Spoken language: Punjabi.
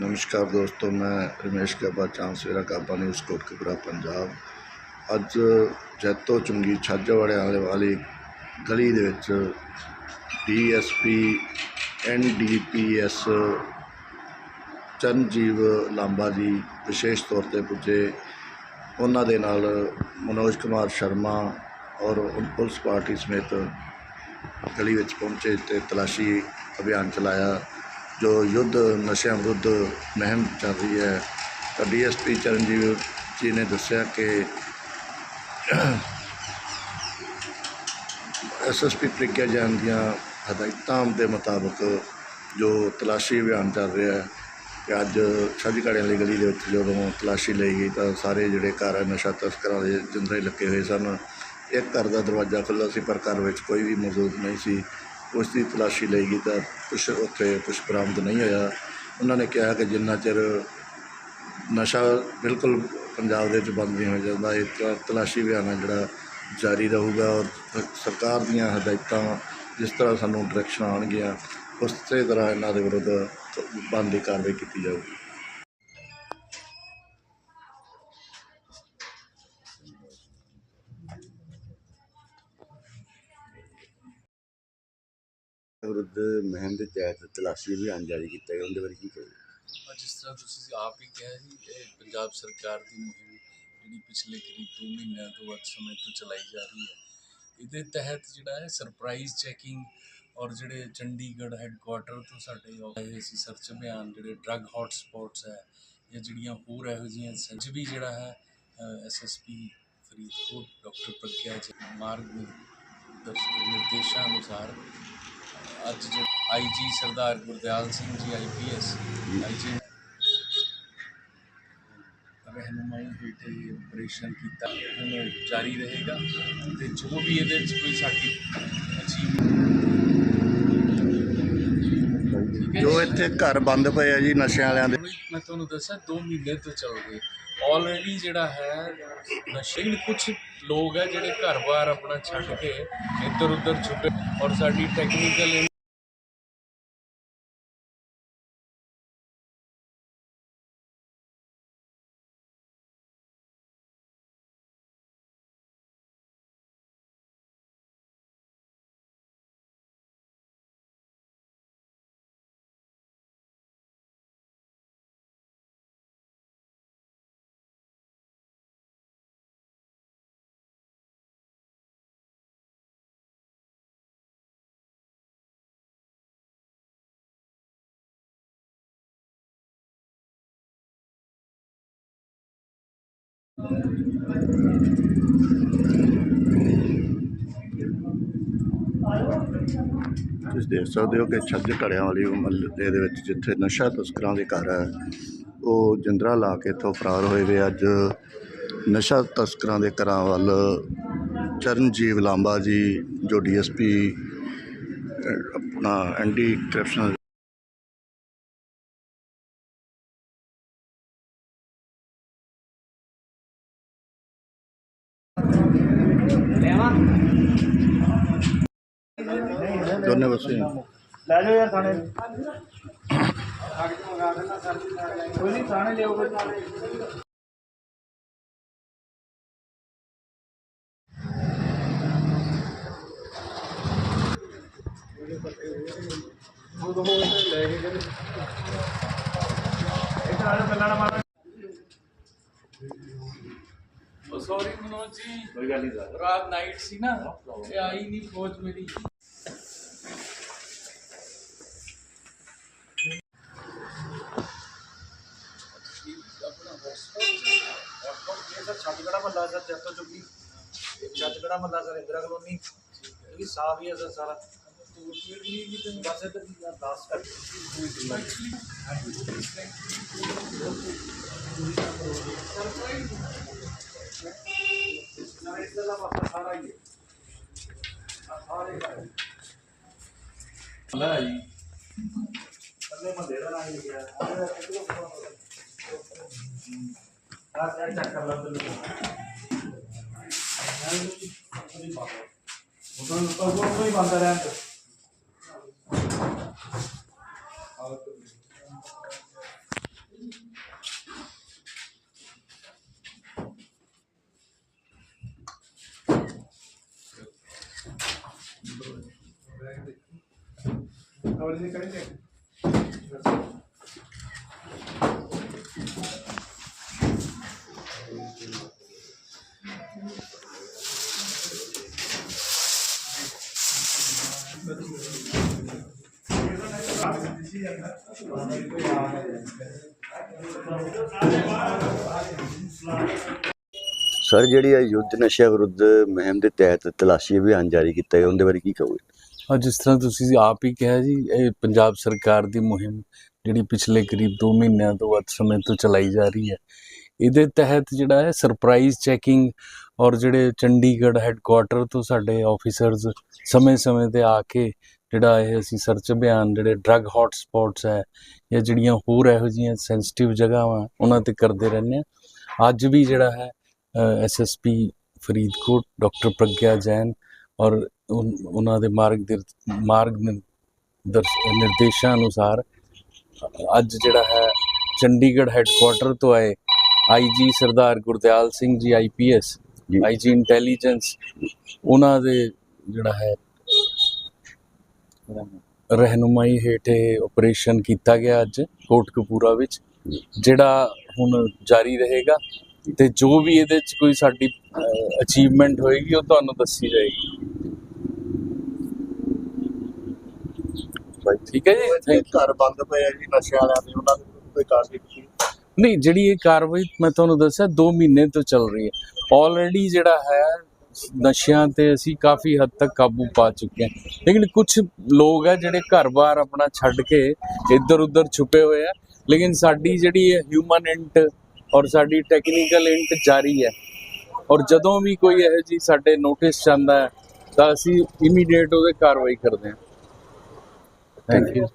ਨਮਸਕਾਰ ਦੋਸਤੋ, ਮੈਂ ਰਮੇਸ਼ ਗੱਬਾ ਚਾਂਸਵੇਰਾ ਕਾਬਾ ਨਿਊਜ਼ ਕੋਟਕਪੂਰਾ ਪੰਜਾਬ। ਅੱਜ ਜੈਤੋ ਚੁੰਗੀ ਛਾਜਾਵਾੜੇ ਵਾਲੇ ਵਾਲੀ ਗਲੀ ਦੇ ਵਿੱਚ ਡੀਐਸਪੀ ਐਨਡੀਪੀਐਸ ਚਰਨਜੀਵ ਲਾਂਬਾ ਜੀ ਵਿਸ਼ੇਸ਼ ਤੌਰ ਤੇ ਪੁੱਜੇ। ਉਹਨਾਂ ਦੇ ਨਾਲ ਮਨੋਜ ਕੁਮਾਰ ਸ਼ਰਮਾ ਔਰ ਪੁਲਿਸ ਪਾਰਟੀ ਸਮੇਤ ਗਲੀ ਵਿੱਚ ਪਹੁੰਚੇ ਤੇ ਤਲਾਸ਼ੀ ਅਭਿਆਨ ਚਲਾਇਆ। ਜੋ ਯੁੱਧ, ਨਸ਼ਿਆਂ ਵਿਰੁੱਧ ਮਹਿੰਮ ਚੱਲ ਰਹੀ ਹੈ, ਤਾਂ ਡੀਐਸਪੀ ਚਰਨਜੀਵ ਜੀ ਨੇ ਦੱਸਿਆ ਕਿ ਐਸਐਸਪੀ ਪ੍ਰਿਗਿਆ ਜੈਨ ਦੀਆਂ ਹਦਾਇਤਾਂ ਦੇ ਮੁਤਾਬਕ ਜੋ ਤਲਾਸ਼ੀ ਅਭਿਆਨ ਚੱਲ ਰਿਹਾ ਹੈ ਕਿ ਅੱਜ ਛੱਜਗੜ੍ਹ ਵਾਲੀ ਗਲੀ ਦੇ ਵਿੱਚ ਜਦੋਂ ਤਲਾਸ਼ੀ ਲਈ ਗਈ ਤਾਂ ਸਾਰੇ ਜਿਹੜੇ ਘਰ ਹੈ ਨਸ਼ਾ ਤਸਕਰਾਂ ਦੇ ਜਿੰਦਰੇ ਲੱਗੇ ਹੋਏ ਸਨ। ਇੱਕ ਘਰ ਦਾ ਦਰਵਾਜ਼ਾ ਖੁੱਲ੍ਹਾ ਸੀ, ਪਰ ਘਰ ਵਿੱਚ ਕੋਈ ਵੀ ਮੌਜੂਦ ਨਹੀਂ ਸੀ। ਉਸ ਦੀ ਤਲਾਸ਼ੀ ਲਈ ਗਈ ਤਾਂ ਕੁਛ ਉੱਥੇ ਕੁਛ ਬਰਾਮਦ ਨਹੀਂ ਹੋਇਆ। ਉਹਨਾਂ ਨੇ ਕਿਹਾ ਕਿ ਜਿੰਨਾ ਚਿਰ ਨਸ਼ਾ ਬਿਲਕੁਲ ਪੰਜਾਬ ਦੇ ਵਿੱਚ ਬੰਦ ਨਹੀਂ ਹੋ ਜਾਂਦਾ, ਇਹ ਤਾਂ, ਤਲਾਸ਼ੀ ਅਭਿਆਨ ਹੈ ਜਿਹੜਾ ਜਾਰੀ ਰਹੂਗਾ ਔਰ ਸਰਕਾਰ ਦੀਆਂ ਹਦਾਇਤਾਂ ਜਿਸ ਤਰ੍ਹਾਂ ਸਾਨੂੰ ਡਾਇਰੈਕਸ਼ਨ ਆਉਣਗੀਆਂ, ਉਸੇ ਤਰ੍ਹਾਂ ਇਹਨਾਂ ਦੇ ਵਿਰੁੱਧ ਬਣਦੀ ਕਾਰਵਾਈ ਕੀਤੀ ਜਾਊਗੀ। ਵਿਰੁੱਧ ਮੁਹਿੰਮ ਦੇ ਤਹਿਤ ਤਲਾਸ਼ੀ ਅਭਿਆਨ ਜਾਰੀ ਕੀਤਾ ਗਿਆ, ਉਹਦੇ ਬਾਰੇ ਕੀ ਕਹੋਗੇ ਜਿਸ ਤਰ੍ਹਾਂ ਤੁਸੀਂ ਆਪ ਹੀ ਕਿਹਾ ਜੀ ਇਹ ਪੰਜਾਬ ਸਰਕਾਰ ਦੀ ਮੁਹਿੰਮ ਜਿਹੜੀ ਪਿਛਲੇ ਕਰੀਬ 2 ਮਹੀਨਿਆਂ ਤੋਂ ਵੱਧ ਸਮੇਂ ਤੋਂ ਚਲਾਈ ਜਾ ਰਹੀ ਹੈ। ਇਹਦੇ ਤਹਿਤ ਜਿਹੜਾ ਹੈ ਸਰਪ੍ਰਾਈਜ਼ ਚੈਕਿੰਗ ਔਰ ਜਿਹੜੇ ਚੰਡੀਗੜ੍ਹ ਹੈੱਡਕੁਆਟਰ ਤੋਂ ਸਾਡੇ ਆਏ ਸੀ, ਸਰਚ ਅਭਿਆਨ ਜਿਹੜੇ ਡਰੱਗ ਹੌਟ ਸਪੌਟਸ ਹੈ ਜਾਂ ਜਿਹੜੀਆਂ ਹੋਰ ਇਹੋ ਜਿਹੀਆਂ ਸੱਚ ਵੀ ਜਿਹੜਾ ਹੈ ਐਸਐਸਪੀ ਫਰੀਦਕੋਟ ਡਾਕਟਰ ਪ੍ਰਗਿਆ ਜੀ ਮਾਰਗ ਨਿਰਦੇਸ਼- ਨਿਰਦੇਸ਼ਾਂ ਅਨੁਸਾਰ ਅੱਜ ਜੋ ਆਈਜੀ ਸਰਦਾਰ ਗੁਰਦਿਆਲ ਸਿੰਘ ਜੀ ਆਈਪੀਐਸ ਆਈਜੀ ਰਹਿਨੁਮਾਈ ਹੇਠ ਇਹ ਆਪਰੇਸ਼ਨ ਕੀਤਾ। ਹੁਣ ਜਾਰੀ ਰਹੇਗਾ ਤੇ ਜੋ ਵੀ ਇਹਦੇ ਵਿੱਚ ਕੋਈ ਸਾਡੀ ਅਚੀਵ ਜੋ। ਇੱਥੇ ਘਰ ਬੰਦ ਪਏ ਆ ਜੀ ਨਸ਼ਿਆਂ ਵਾਲਿਆਂ ਦੇ। ਮੈਂ ਤੁਹਾਨੂੰ ਦੱਸਾਂ 2 ਮਹੀਨੇ ਤੋਂ ਚੱਲ ਰਹੇ ਆਲਰੇਡੀ ਜਿਹੜਾ ਹੈ ਨਸ਼ੇ ਦੇ ਕੁਝ ਲੋਕ ਹੈ ਜਿਹੜੇ ਘਰ-ਬਾਰ ਆਪਣਾ ਛੱਡ ਕੇ ਇੱਧਰ ਉੱਧਰ ਛੁੱਟੇ ਔਰ ਸਾਡੀ ਟੈਕਨੀਕਲ ਤੁਸੀਂ ਦੇਖ ਸਕਦੇ ਹੋ ਕਿ ਛੱਜ ਘੜਿਆਂ ਵਾਲੀ ਮਹੱਲੇ ਦੇ ਵਿੱਚ ਜਿੱਥੇ ਨਸ਼ਾ ਤਸਕਰਾਂ ਦੇ ਘਰ ਹੈ, ਉਹ ਜਿੰਦਰਾ ਲਾ ਕੇ ਇੱਥੋਂ ਫਰਾਰ ਹੋਏ ਵੇ ਅੱਜ ਨਸ਼ਾ ਤਸਕਰਾਂ ਦੇ ਘਰਾਂ ਵੱਲ ਚਰਨਜੀਵ ਲਾਂਬਾ ਜੀ, ਜੋ ਡੀਐਸਪੀ ਆਪਣਾ ਐਂਟੀ ਕਰਪਸ਼ਨ ਦੋਨੇ ਬਸੇ ਲੈ ਜਾਓ ਯਾਰ ਥਾਣੇ। ਕੋਈ ਨਹੀਂ, ਥਾਣੇ ਲਿਓ ਕੋਈ ਲੈ ਕੇ ਕਹਿੰਦੇ ਇੱਧਰ ਆ ਜਾ ਚੱਲਣਾ ਮਾਰਾ ਉਹ ਸੌਰੀ ਮਨੋਜ ਜੀ ਕੋਈ ਗੱਲ ਨਹੀਂ ਸਰ ਰਾਤ ਨਾਈਟ ਸੀ ਨਾ ਤੇ ਆਈ ਨਹੀਂ ਫੌਜ ਮੇਰੀ ਆਪਣਾ ਇਹ ਸਰ ਛੱਤਗੜਾ ਮੱਲਾ ਸਰ ਜੱਤੋ ਚੁੱਕੀ ਛੱਤਗੜਾ ਮੱਲਾ ਸਰ ਇੰਦਰਾ ਕਲੋਨੀ ਇਹ ਵੀ ਸਾਫ਼ ਹੀ ਹੈ ਸਰ ਸਾਰਾ ਬਸ ਇੱਧਰ ਦੀ ਲਾਸਟ ਕਰ ਸਰ ਇੱਧਰ ਦਾ ਪਾਸਾ ਸਾਰਾ ਹੀ ਹੈ ਆਹ ਸਾਰੇ ਘਰ ਲੈ ਜੀ ਥੱਲੇ ਮੱਲੇ ਦਾ ਨਾਮ ਲਿਖਿਆ ਆ ਸਰ ਚੱਕ ਕਰ ਲਓ ਤੇ ਉਦੋਂ ਤੋਂ ਕੋਈ ਹੀ ਬੰਦਾ ਰਹਿਣ ਤੇ ਸਰ, ਜਿਹੜੀ ਆ ਯੁੱਧ ਨਸ਼ਿਆਂ ਵਿਰੁੱਧ ਮੁਹਿੰਮ ਦੇ ਤਹਿਤ ਤਲਾਸ਼ੀ ਅਭਿਆਨ ਜਾਰੀ ਕੀਤਾ ਹੈ ਉਹਦੇ ਬਾਰੇ ਕੀ ਕਹੋਗੇ? ਔਰ ਜਿਸ ਤਰ੍ਹਾਂ ਤੁਸੀਂ ਆਪ ਹੀ ਕਿਹਾ ਜੀ, ਇਹ ਪੰਜਾਬ ਸਰਕਾਰ ਦੀ ਮੁਹਿੰਮ ਜਿਹੜੀ ਪਿਛਲੇ ਕਰੀਬ 2 ਮਹੀਨਿਆਂ ਤੋਂ ਵੱਧ ਸਮੇਂ ਤੋਂ ਚਲਾਈ ਜਾ ਰਹੀ ਹੈ। ਇਹਦੇ ਤਹਿਤ ਜਿਹੜਾ ਹੈ ਸਰਪ੍ਰਾਈਜ਼ ਚੈਕਿੰਗ ਔਰ ਜਿਹੜੇ ਚੰਡੀਗੜ੍ਹ ਹੈੱਡਕੁਆਟਰ ਤੋਂ ਸਾਡੇ ਆਫੀਸਰਸ ਸਮੇਂ-ਸਮੇਂ ਤੇ ਆ ਕੇ ਜਿਹੜਾ ਇਹ ਅਸੀਂ ਸਰਚ ਅਭਿਆਨ, ਜਿਹੜੇ ਡਰੱਗ ਹੌਟ ਸਪੌਟਸ ਹੈ ਜਾਂ ਜਿਹੜੀਆਂ ਹੋਰ ਇਹੋ ਜਿਹੀਆਂ ਸੈਂਸਿਟਿਵ ਜਗ੍ਹਾਵਾਂ, ਉਹਨਾਂ ਤੇ ਕਰਦੇ ਰਹਿੰਦੇ ਆ ਅੱਜ ਵੀ ਜਿਹੜਾ ਹੈ ਐਸਐਸਪੀ ਫਰੀਦਕੋਟ, ਡਾਕਟਰ ਪ੍ਰਗਿਆ ਜੈਨ ਔਰ ਉਹਨਾਂ ਦੇ ਮਾਰਗ ਦੇ, ਮਾਰਗ ਨਿਰ- ਦਰਸ਼- ਨਿਰਦੇਸ਼ਾਂ ਅਨੁਸਾਰ, ਅੱਜ ਜਿਹੜਾ ਹੈ, ਚੰਡੀਗੜ੍ਹ ਹੈੱਡਕੁਆਟਰ ਤੋਂ ਆਏ ਆਈਜੀ ਸਰਦਾਰ ਗੁਰਦਿਆਲ ਸਿੰਘ ਜੀ ਆਈਪੀਐਸ ਜੀ। ਆਈਜੀ ਇੰਟੈਲੀਜੈਂਸ ਉਹਨਾਂ ਦੇ ਜਿਹੜਾ ਹੈ, ਰਹਿਨੁਮਾਈ ਹੇਠ ਇਹ ਆਪਰੇਸ਼ਨ ਕੀਤਾ ਗਿਆ ਅੱਜ ਕੋਟਕਪੂਰਾ ਵਿੱਚ, ਜਿਹੜਾ ਹੁਣ ਜਾਰੀ ਰਹੇਗਾ ਤੇ ਜੋ ਵੀ ਇਹਦੇ ਚ ਕੋਈ ਸਾਡੀ ਅਚੀਵਮੈਂਟ ਹੋਏਗੀ ਉਹ ਤੁਹਾਨੂੰ ਦੱਸੀ ਜਾਏਗੀ ਠੀਕ ਹੈ ਜੀ ਥੈਂਕ ਘਰ ਬੰਦ ਪਏ ਆ ਜੀ ਨਸ਼ੇ ਵਾਲਿਆਂ ਦੇ ਉਹਨਾਂ ਦੇ ਕੋਈ ਕਾਰਵਾਈ ਕੀਤੀ? ਨਹੀਂ ਜਿਹੜੀ ਇਹ ਕਾਰਵਾਈ ਮੈਂ ਤੁਹਾਨੂੰ ਦੱਸਿਆ 2 ਮਹੀਨੇ ਤੋਂ ਚੱਲ ਰਹੀ ਹੈ। ਆਲਰੇਡੀ ਜਿਹੜਾ ਹੈ ਨਸ਼ਿਆਂ ਤੇ ਅਸੀਂ ਕਾਫੀ ਹੱਦ ਤੱਕ ਕਾਬੂ ਪਾ ਚੁੱਕੇ ਹਾਂ। ਲੇਕਿਨ ਕੁਝ ਲੋਕ ਹੈ ਜਿਹੜੇ ਘਰ-ਬਾਰ ਆਪਣਾ ਛੱਡ ਕੇ ਇੱਧਰ ਉੱਧਰ ਛੁਪੇ ਹੋਏ ਆ। ਲੇਕਿਨ ਸਾਡੀ ਜਿਹੜੀ ਹੈ ਹਿਊਮਨ ਇੰਟ ਔਰ ਸਾਡੀ ਟੈਕਨੀਕਲ ਇੰਟ ਜਾਰੀ ਹੈ। ਔਰ ਜਦੋਂ ਵੀ ਕੋਈ ਇਹੋ ਜੀ ਸਾਡੇ ਨੋਟਿਸ ਜਾਂਦਾ ਤਾਂ ਅਸੀਂ ਇਮੀਡੀਏਟ ਉਹਦੇ ਕਾਰਵਾਈ ਕਰਦੇ ਹਾਂ। Thank you